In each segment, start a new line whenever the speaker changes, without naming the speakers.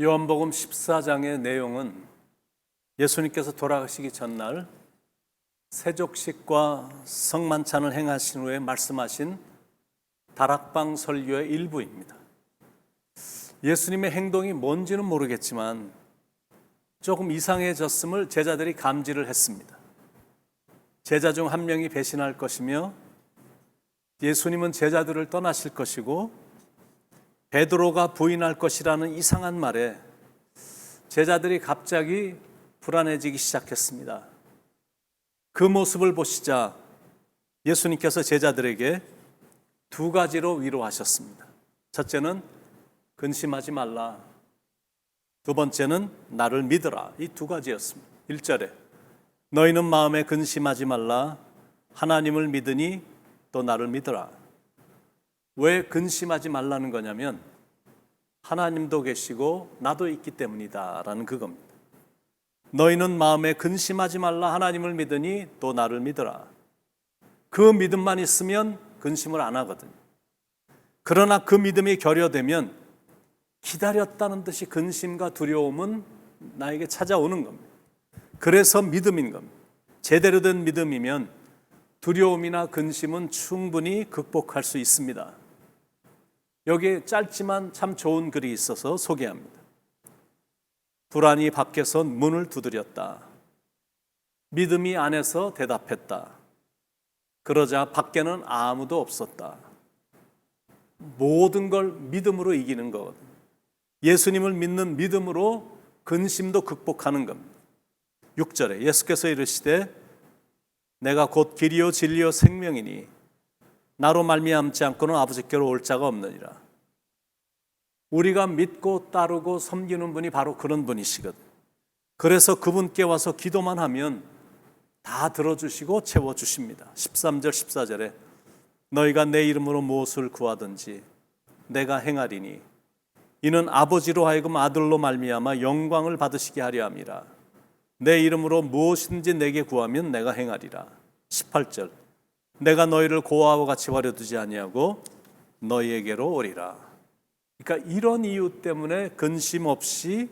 요한복음 14장의 내용은 예수님께서 돌아가시기 전날 세족식과 성만찬을 행하신 후에 말씀하신 다락방 설교의 일부입니다. 예수님의 행동이 뭔지는 모르겠지만 조금 이상해졌음을 제자들이 감지를 했습니다. 제자 중 한 명이 배신할 것이며 예수님은 제자들을 떠나실 것이고 베드로가 부인할 것이라는 이상한 말에 제자들이 갑자기 불안해지기 시작했습니다. 그 모습을 보시자 예수님께서 제자들에게 두 가지로 위로하셨습니다. 첫째는 근심하지 말라. 두 번째는 나를 믿으라. 이 두 가지였습니다. 1절에 너희는 마음에 근심하지 말라. 하나님을 믿으니 또 나를 믿으라. 왜 근심하지 말라는 거냐면 하나님도 계시고 나도 있기 때문이다라는 그겁니다. 너희는 마음에 근심하지 말라 하나님을 믿으니 또 나를 믿어라. 그 믿음만 있으면 근심을 안 하거든요. 그러나 그 믿음이 결여되면 기다렸다는 듯이 근심과 두려움은 나에게 찾아오는 겁니다. 그래서 믿음인 겁니다. 제대로 된 믿음이면 두려움이나 근심은 충분히 극복할 수 있습니다. 여기에 짧지만 참 좋은 글이 있어서 소개합니다. 불안이 밖에서 문을 두드렸다. 믿음이 안에서 대답했다. 그러자 밖에는 아무도 없었다. 모든 걸 믿음으로 이기는 거거든. 예수님을 믿는 믿음으로 근심도 극복하는 겁니다. 6절에 예수께서 이르시되 내가 곧 길이요 진리요 생명이니 나로 말미암지 않고는 아버지께로 올 자가 없느니라. 우리가 믿고 따르고 섬기는 분이 바로 그런 분이시거든. 그래서 그분께 와서 기도만 하면 다 들어주시고 채워주십니다. 13절, 14절에 너희가 내 이름으로 무엇을 구하든지 내가 행하리니 이는 아버지로 하여금 아들로 말미암아 영광을 받으시게 하려 함이라. 내 이름으로 무엇이든지 내게 구하면 내가 행하리라. 18절 내가 너희를 고아와 같이 버려두지 아니하고 너희에게로 오리라. 그러니까 이런 이유 때문에 근심 없이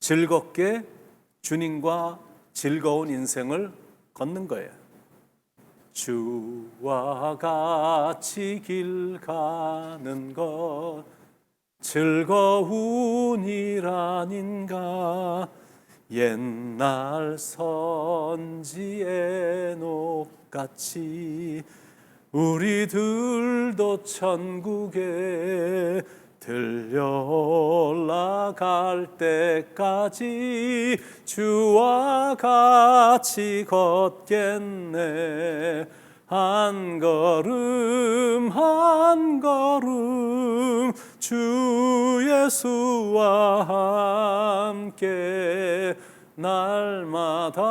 즐겁게 주님과 즐거운 인생을 걷는 거예요. 주와 같이 길 가는 것 즐거운 일 아닌가 옛날 선지의 녹같이 우리들도 천국에 들려 올라갈 때까지 주와 같이 걷겠네. 한 걸음 한 걸음 주 예수와 함께 날마다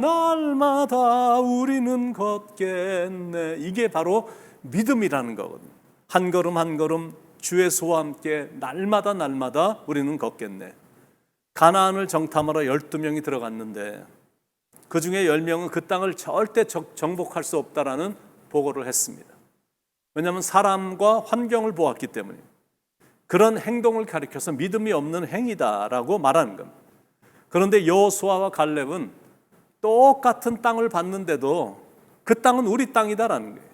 날마다 우리는 걷겠네 이게 바로 믿음이라는 거거든요 한 걸음 한 걸음 주 예수와 함께 날마다 날마다 우리는 걷겠네 가나안을 정탐하러 12명이 들어갔는데 그 중에 10명은 그 땅을 절대 정복할 수 없다라는 보고를 했습니다. 왜냐하면 사람과 환경을 보았기 때문입니다. 그런 행동을 가리켜서 믿음이 없는 행위다라고 말하는 겁니다. 그런데 여호수아와 갈렙은 똑같은 땅을 받는데도 그 땅은 우리 땅이다라는 거예요.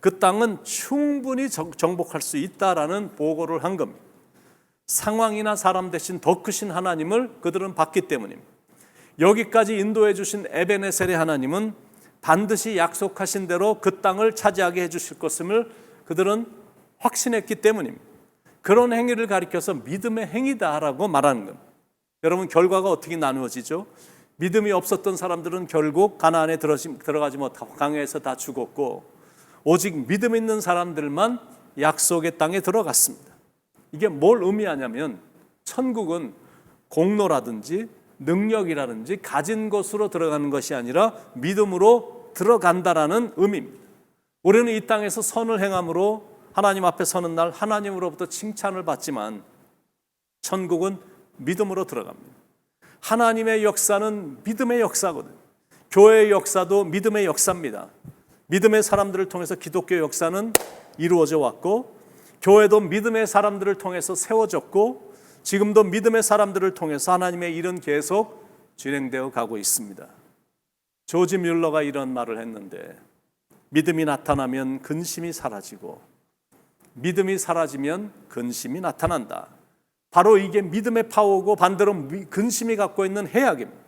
그 땅은 충분히 정복할 수 있다라는 보고를 한 겁니다. 상황이나 사람 대신 더 크신 하나님을 그들은 받기 때문입니다. 여기까지 인도해 주신 에베네셀의 하나님은 반드시 약속하신 대로 그 땅을 차지하게 해 주실 것임을 그들은 확신했기 때문입니다. 그런 행위를 가리켜서 믿음의 행위다라고 말하는 겁니다. 여러분 결과가 어떻게 나누어지죠? 믿음이 없었던 사람들은 결국 가나안에 들어가지 못하고 강해에서 다 죽었고 오직 믿음 있는 사람들만 약속의 땅에 들어갔습니다. 이게 뭘 의미하냐면 천국은 공로라든지 능력이라든지 가진 것으로 들어가는 것이 아니라 믿음으로 들어간다라는 의미입니다. 우리는 이 땅에서 선을 행함으로 하나님 앞에 서는 날 하나님으로부터 칭찬을 받지만 천국은 믿음으로 들어갑니다. 하나님의 역사는 믿음의 역사거든요. 교회의 역사도 믿음의 역사입니다. 믿음의 사람들을 통해서 기독교 역사는 이루어져 왔고 교회도 믿음의 사람들을 통해서 세워졌고 지금도 믿음의 사람들을 통해서 하나님의 일은 계속 진행되어 가고 있습니다. 조지 뮬러가 이런 말을 했는데 믿음이 나타나면 근심이 사라지고 믿음이 사라지면 근심이 나타난다. 바로 이게 믿음의 파워고 반대로 미- 근심이 갖고 있는 해악입니다.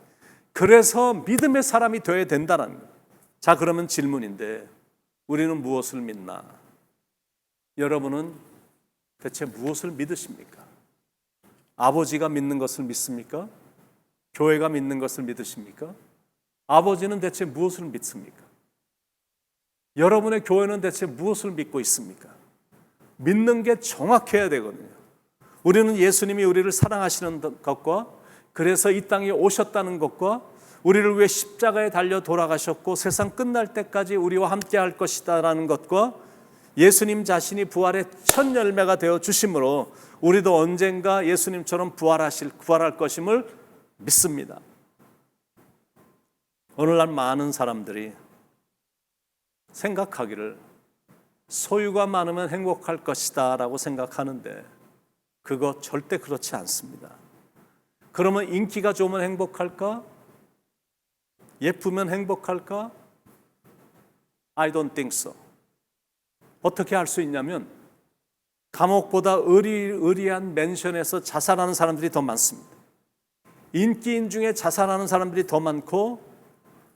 그래서 믿음의 사람이 되어야 된다는 거예요. 자, 그러면 질문인데 우리는 무엇을 믿나? 여러분은 대체 무엇을 믿으십니까? 아버지가 믿는 것을 믿습니까? 교회가 믿는 것을 믿으십니까? 아버지는 대체 무엇을 믿습니까? 여러분의 교회는 대체 무엇을 믿고 있습니까? 믿는 게 정확해야 되거든요. 우리는 예수님이 우리를 사랑하시는 것과 그래서 이 땅에 오셨다는 것과 우리를 위해 십자가에 달려 돌아가셨고 세상 끝날 때까지 우리와 함께 할 것이다라는 것과 예수님 자신이 부활의 첫 열매가 되어 주심으로 우리도 언젠가 예수님처럼 부활하실 부활할 것임을 믿습니다. 오늘날 많은 사람들이 생각하기를 소유가 많으면 행복할 것이다라고 생각하는데 그거 절대 그렇지 않습니다. 그러면 인기가 좋으면 행복할까? 예쁘면 행복할까? I don't think so. 어떻게 할수 있냐면 감옥보다 의리, 의리한 맨션에서 자살하는 사람들이 더 많습니다. 인기인 중에 자살하는 사람들이 더 많고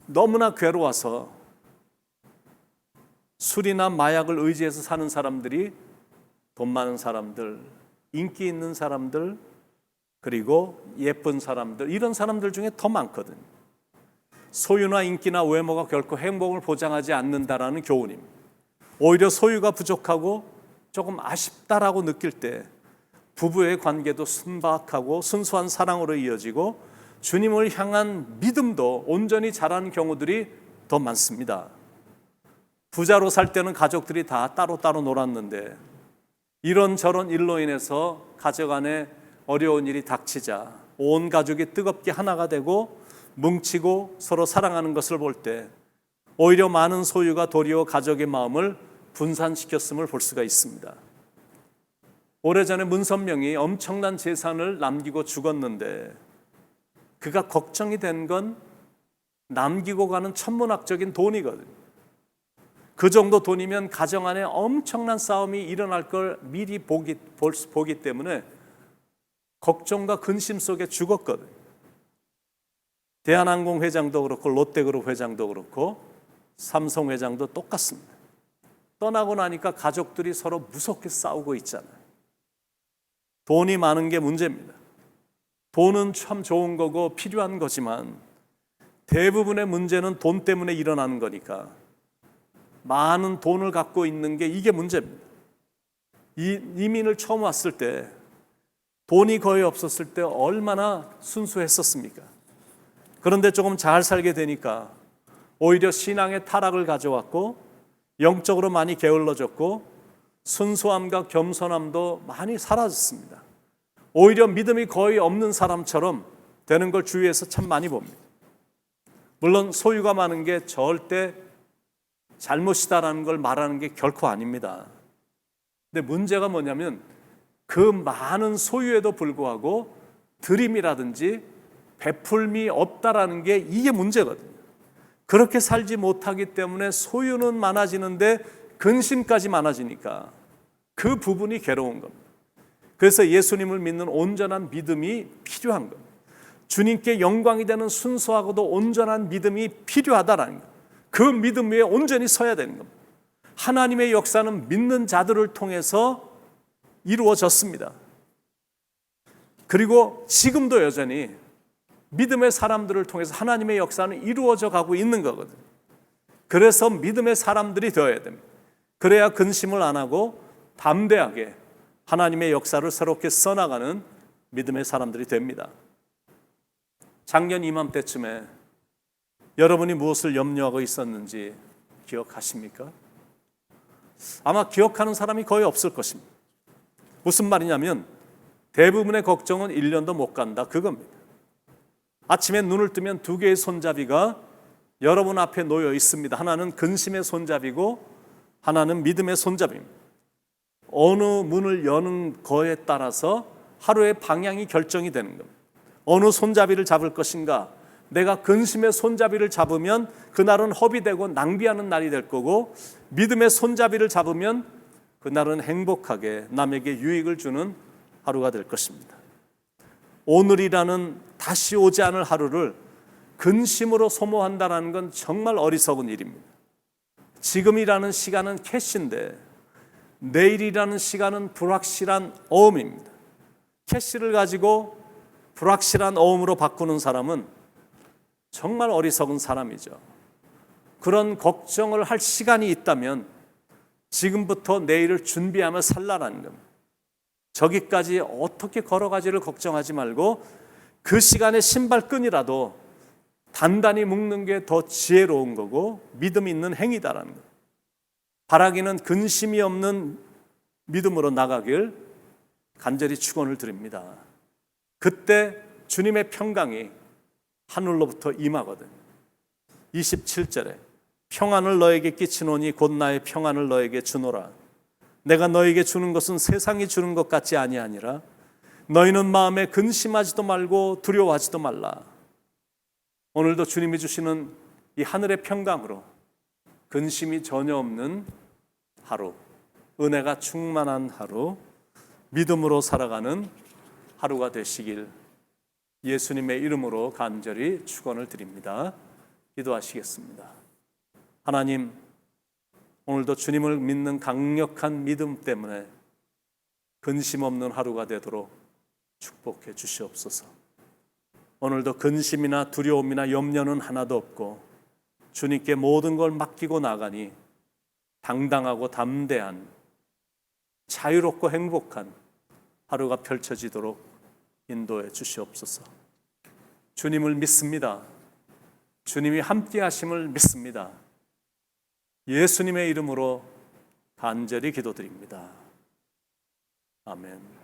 너무나 괴로워서 술이나 마약을 의지해서 사는 사람들이 돈 많은 사람들, 인기 있는 사람들, 그리고 예쁜 사람들, 이런 사람들 중에 더 많거든요. 소유나 인기나 외모가 결코 행복을 보장하지 않는다라는 교훈입니다. 오히려 소유가 부족하고 조금 아쉽다라고 느낄 때 부부의 관계도 순박하고 순수한 사랑으로 이어지고 주님을 향한 믿음도 온전히 자라는 경우들이 더 많습니다. 부자로 살 때는 가족들이 다 따로따로 놀았는데 이런저런 일로 인해서 가족 안에 어려운 일이 닥치자 온 가족이 뜨겁게 하나가 되고 뭉치고 서로 사랑하는 것을 볼 때 오히려 많은 소유가 도리어 가족의 마음을 분산시켰음을 볼 수가 있습니다. 오래전에 문선명이 엄청난 재산을 남기고 죽었는데 그가 걱정이 된 건 남기고 가는 천문학적인 돈이거든요. 그 정도 돈이면 가정 안에 엄청난 싸움이 일어날 걸 미리 보기, 보기 때문에 걱정과 근심 속에 죽었거든요. 대한항공 회장도 그렇고 롯데그룹 회장도 그렇고 삼성 회장도 똑같습니다. 떠나고 나니까 가족들이 서로 무섭게 싸우고 있잖아요. 돈이 많은 게 문제입니다. 돈은 참 좋은 거고 필요한 거지만 대부분의 문제는 돈 때문에 일어나는 거니까 많은 돈을 갖고 있는 게 이게 문제입니다. 이 이민을 처음 왔을 때 돈이 거의 없었을 때 얼마나 순수했었습니까? 그런데 조금 잘 살게 되니까 오히려 신앙의 타락을 가져왔고 영적으로 많이 게을러졌고 순수함과 겸손함도 많이 사라졌습니다. 오히려 믿음이 거의 없는 사람처럼 되는 걸 주위에서 참 많이 봅니다. 물론 소유가 많은 게 절대 잘못이다라는 걸 말하는 게 결코 아닙니다. 근데 문제가 뭐냐면 그 많은 소유에도 불구하고 드림이라든지 베풀미 없다라는 게 이게 문제거든요. 그렇게 살지 못하기 때문에 소유는 많아지는데 근심까지 많아지니까 그 부분이 괴로운 겁니다. 그래서 예수님을 믿는 온전한 믿음이 필요한 겁니다. 주님께 영광이 되는 순수하고도 온전한 믿음이 필요하다라는 것. 그 믿음 위에 온전히 서야 되는 겁니다. 하나님의 역사는 믿는 자들을 통해서 이루어졌습니다. 그리고 지금도 여전히 믿음의 사람들을 통해서 하나님의 역사는 이루어져 가고 있는 거거든요. 그래서 믿음의 사람들이 되어야 됩니다. 그래야 근심을 안 하고 담대하게 하나님의 역사를 새롭게 써나가는 믿음의 사람들이 됩니다. 작년 이맘때쯤에 여러분이 무엇을 염려하고 있었는지 기억하십니까? 아마 기억하는 사람이 거의 없을 것입니다. 무슨 말이냐면 대부분의 걱정은 1년도 못 간다 그겁니다. 아침에 눈을 뜨면 두 개의 손잡이가 여러분 앞에 놓여 있습니다. 하나는 근심의 손잡이고 하나는 믿음의 손잡이입니다. 어느 문을 여는 거에 따라서 하루의 방향이 결정이 되는 겁니다. 어느 손잡이를 잡을 것인가? 내가 근심의 손잡이를 잡으면 그날은 허비 되고 낭비하는 날이 될 거고 믿음의 손잡이를 잡으면 그날은 행복하게 남에게 유익을 주는 하루가 될 것입니다. 오늘이라는 다시 오지 않을 하루를 근심으로 소모한다는 건 정말 어리석은 일입니다. 지금이라는 시간은 캐시인데 내일이라는 시간은 불확실한 어음입니다. 캐시를 가지고 불확실한 어음으로 바꾸는 사람은 정말 어리석은 사람이죠. 그런 걱정을 할 시간이 있다면 지금부터 내일을 준비하며 살라라는 겁니다. 저기까지 어떻게 걸어가지를 걱정하지 말고 그 시간에 신발끈이라도 단단히 묶는 게 더 지혜로운 거고 믿음 있는 행위다라는 것. 바라기는 근심이 없는 믿음으로 나가길 간절히 축원을 드립니다. 그때 주님의 평강이 하늘로부터 임하거든. 27절에 평안을 너에게 끼치노니 곧 나의 평안을 너에게 주노라. 내가 너에게 주는 것은 세상이 주는 것 같지 아니하니라. 너희는 마음에 근심하지도 말고 두려워하지도 말라. 오늘도 주님이 주시는 이 하늘의 평강으로 근심이 전혀 없는 하루, 은혜가 충만한 하루, 믿음으로 살아가는 하루가 되시길 예수님의 이름으로 간절히 축원을 드립니다. 기도하시겠습니다. 하나님, 오늘도 주님을 믿는 강력한 믿음 때문에 근심 없는 하루가 되도록 축복해 주시옵소서. 오늘도 근심이나 두려움이나 염려는 하나도 없고 주님께 모든 걸 맡기고 나가니 당당하고 담대한 자유롭고 행복한 하루가 펼쳐지도록 인도해 주시옵소서. 주님을 믿습니다. 주님이 함께 하심을 믿습니다. 예수님의 이름으로 간절히 기도드립니다. 아멘.